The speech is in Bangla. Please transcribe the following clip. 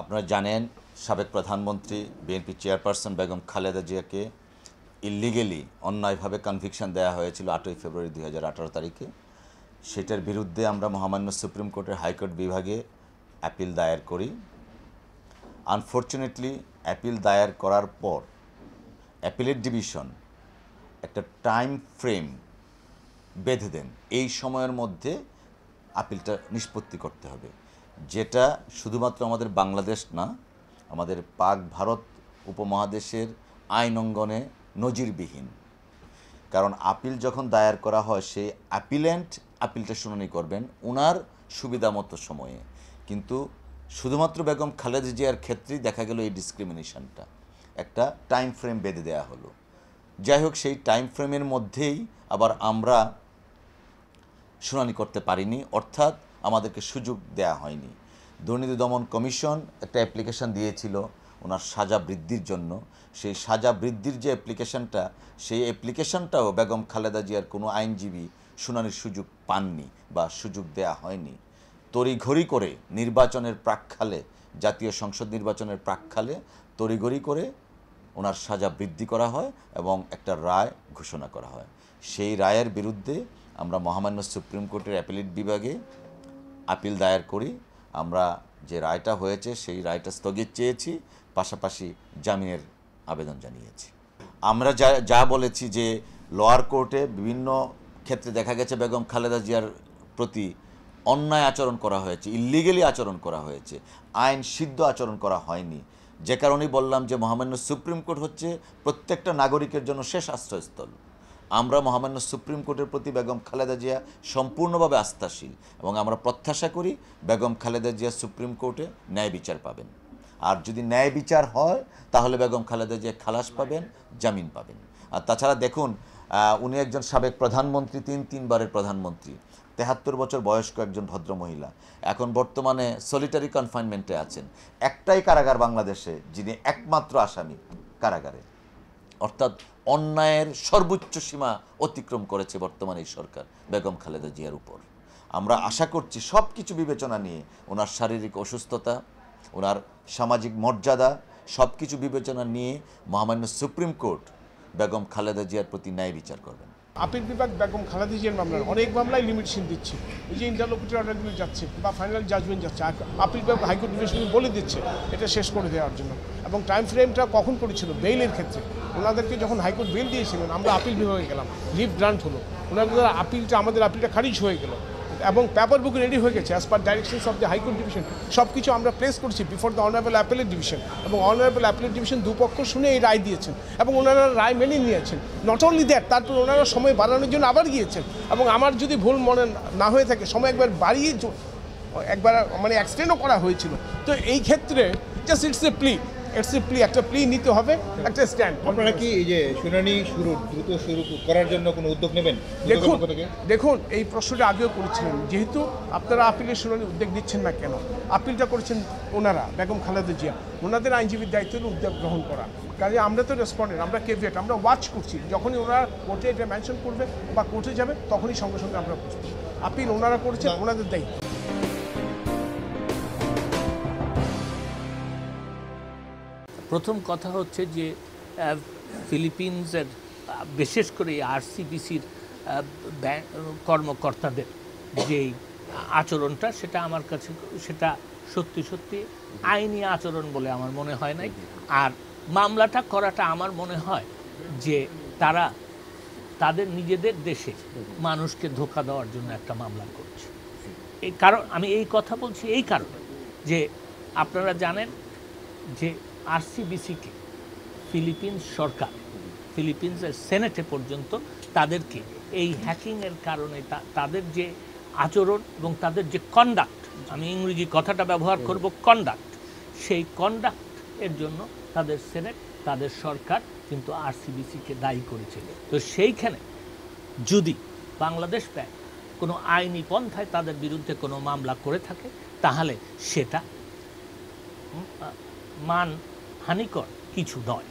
আপনারা জানেন, সাবেক প্রধানমন্ত্রী বিএনপি চেয়ারপারসন বেগম খালেদা জিয়াকে ইলিগেলি অন্যায়ভাবে কনভিকশন দেওয়া হয়েছিল আটই ফেব্রুয়ারি দুই হাজার আঠারো তারিখে। সেটার বিরুদ্ধে আমরা মহামান্য সুপ্রিম কোর্টের হাইকোর্ট বিভাগে অ্যাপিল দায়ের করি। আনফর্চুনেটলি অ্যাপিল দায়ের করার পর অ্যাপিলেট ডিভিশন একটা টাইম ফ্রেম বেঁধে দেন। এই সময়ের মধ্যে আপিলটা নিষ্পত্তি করতে হবে। যেটা শুধুমাত্র আমাদের বাংলাদেশ না, আমাদের পাক ভারত উপমহাদেশের আইন অঙ্গনে নজিরবিহীন। কারণ আপিল যখন দায়ের করা হয়, সেই অ্যাপিলেন্ট আপিলটা শুনানি করবেন ওনার সুবিধা মতো সময়ে। কিন্তু শুধুমাত্র বেগম খালেদা জিয়ার ক্ষেত্রেই দেখা গেল এই ডিসক্রিমিনেশনটা একটা টাইম ফ্রেম বেঁধে দেওয়া হলো। যাই হোক, সেই টাইম ফ্রেমের মধ্যেই আবার আমরা শুনানি করতে পারিনি। অর্থাৎ আমাদেরকে সুযোগ দেয়া হয়নি। দুর্নীতি দমন কমিশন একটা অ্যাপ্লিকেশন দিয়েছিল ওনার সাজা বৃদ্ধির জন্য। সেই সাজা বৃদ্ধির যে অ্যাপ্লিকেশনটা সেই অ্যাপ্লিকেশনটাও বেগম খালেদা জিয়ার কোনো আইনজীবী শুনানির সুযোগ পাননি বা সুযোগ দেয়া হয়নি। তড়িঘড়ি করে নির্বাচনের প্রাককালে জাতীয় সংসদ নির্বাচনের প্রাককালে তড়িঘড়ি করে ওনার সাজা বৃদ্ধি করা হয় এবং একটা রায় ঘোষণা করা হয়। সেই রায়ের বিরুদ্ধে আমরা মহামান্য সুপ্রিম কোর্টের অ্যাপিলেট বিভাগে আপিল দায়ের করি। আমরা যে রায়টা হয়েছে, সেই রায়টা স্থগিত চেয়েছি, পাশাপাশি জামিনের আবেদন জানিয়েছি। আমরা যা যা বলেছি যে লোয়ার কোর্টে বিভিন্ন ক্ষেত্রে দেখা গেছে বেগম খালেদা জিয়ার প্রতি অন্যায় আচরণ করা হয়েছে ইলিগেলি আচরণ করা হয়েছে, আইন সিদ্ধ আচরণ করা হয়নি। যে কারণেই বললাম যে মহামান্য সুপ্রিম কোর্ট হচ্ছে প্রত্যেকটা নাগরিকের জন্য শেষ আশ্রয়স্থল। আমরা মহামান্য সুপ্রিম কোর্টের প্রতি বেগম খালেদা জিয়া সম্পূর্ণভাবে আস্থাশীল এবং আমরা প্রত্যাশা করি বেগম খালেদা জিয়া সুপ্রিম কোর্টে ন্যায় বিচার পাবেন। আর যদি ন্যায় বিচার হয়, তাহলে বেগম খালেদা জিয়া খালাস পাবেন, জামিন পাবেন। আর তাছাড়া দেখুন উনি একজন সাবেক প্রধানমন্ত্রী, তিন, তিনবারের প্রধানমন্ত্রী। তেহাত্তর বছর বয়স্ক একজন ভদ্র মহিলা। এখন বর্তমানে সলিটারি কনফাইনমেন্টে আছেন। একটাই কারাগার বাংলাদেশে, যিনি একমাত্র আসামি কারাগারে। অর্থাৎ অন্যায়ের সর্বোচ্চ সীমা অতিক্রম করেছে বর্তমানে এই সরকার, বেগম খালেদা জিয়ার উপর। আমরা আশা করছি সব কিছু বিবেচনা নিয়ে ওনার শারীরিক অসুস্থতা, ওনার সামাজিক মর্যাদা সব কিছু বিবেচনা নিয়ে মহামান্য সুপ্রিম কোর্ট বেগম খালেদা জিয়ার প্রতি ন্যায় বিচার করবেন। আপিল বিভাগ বেগম খালেদা জিয়ার মামলার অনেক মামলায় লিমিটেশন দিচ্ছে। এই যে ইন্টারলোকুটরি অর্ডারগুলো যাচ্ছে বা ফাইনাল জাজমেন্ট যাচ্ছে আপ- আপিল বিভাগ হাইকোর্ট বলে দিচ্ছে, এটা শেষ করে দেওয়ার জন্য। এবং টাইম ফ্রেমটা কখন করেছিল বেইলের ক্ষেত্রে। ওনাদেরকে যখন হাইকোর্ট বেল দিয়েছিলেন, আমরা আপিল বিভাগে গেলাম, লিভ গ্রান্ট হলো। ওনাদের আপিলটা আমাদের, আপিলটা খারিজ হয়ে গেল। এবং পেপার বুক রেডি হয়ে গেছে as per directions of the high court division সব কিছু আমরা প্লেস করছি before the honourable appellate division এবং অনারেবল অ্যাপেলেট ডিভিশন দুপক্ষ শুনে এই রায় দিয়েছেন। এবং ওনারা রায় মেনে নিয়েছেন। নট অনলি দ্যাট তারপর ওনারা সময় বাড়ানোর জন্য আবার গিয়েছেন। এবং আমার যদি ভুল মনে না হয়ে থাকে, সময় একবার বাড়িয়ে একবার মানে এক্সটেন্ডও করা হয়েছিল। তো এই ক্ষেত্রে জাস্ট ইটস এ প্লি প্লি একটা প্লি নিতে হবে একটা স্ট্যান্ড আপনারা কি এই যে শুনানি শুরু দ্রুত শুরু করার জন্য কোনো উদ্যোগ নেবেন দেখুন দেখুন এই প্রশ্নটা আগেও করেছিলেন যেহেতু আপনারা আপিলের শুনানি উদ্যোগ নিচ্ছেন না কেন? আপিলটা করেছেন ওনারা বেগম খালেদা জিয়া। ওনাদের আইনজীবীর দায়িত্ব হলো উদ্যোগ গ্রহণ করা। কাজে আমরা তো রেসপন্ডেন্ট আমরা কেভিয়েট আমরা ওয়াচ করছি। যখনই ওনারা কোর্টে এটা মেনশন করবে বা কোর্টে যাবে তখনই সঙ্গে সঙ্গে আমরা বুঝব। আপিল ওনারা করেছেন ওনাদের দায়িত্ব। প্রথম কথা হচ্ছে যে ফিলিপিন্সের বিশেষ করে আরসিবিসির কর্মকর্তাদের যেই আচরণটা, সেটা আমার কাছে, সেটা সত্যি সত্যি আইনি আচরণ বলে আমার মনে হয় নাই। আর মামলাটা করাটা আমার মনে হয় যে, তারা, তাদের নিজেদের দেশে মানুষকে ধোকা দেওয়ার জন্য একটা মামলা করছে। এই কারণ, আমি এই কথা বলছি এই কারণে যে, আপনারা জানেন যে আরসিবিসিকে ফিলিপিন্স সরকার ফিলিপিন্সের সেনেটে পর্যন্ত তাদেরকে এই হ্যাকিংয়ের কারণে তাদের যে আচরণ এবং তাদের যে কন্ডাক্ট আমি ইংরেজি কথাটা ব্যবহার করব কন্ডাক্ট সেই কন্ডাক্ট এর জন্য তাদের সেনেট তাদের সরকার কিন্তু আরসিবিসিকে দায়ী করেছিল। তো সেইখানে যদি বাংলাদেশ ব্যাংক কোনো আইনি পন্থায় তাদের বিরুদ্ধে কোনো মামলা করে থাকে তাহলে সেটা মান হানিকর কিছু নয়।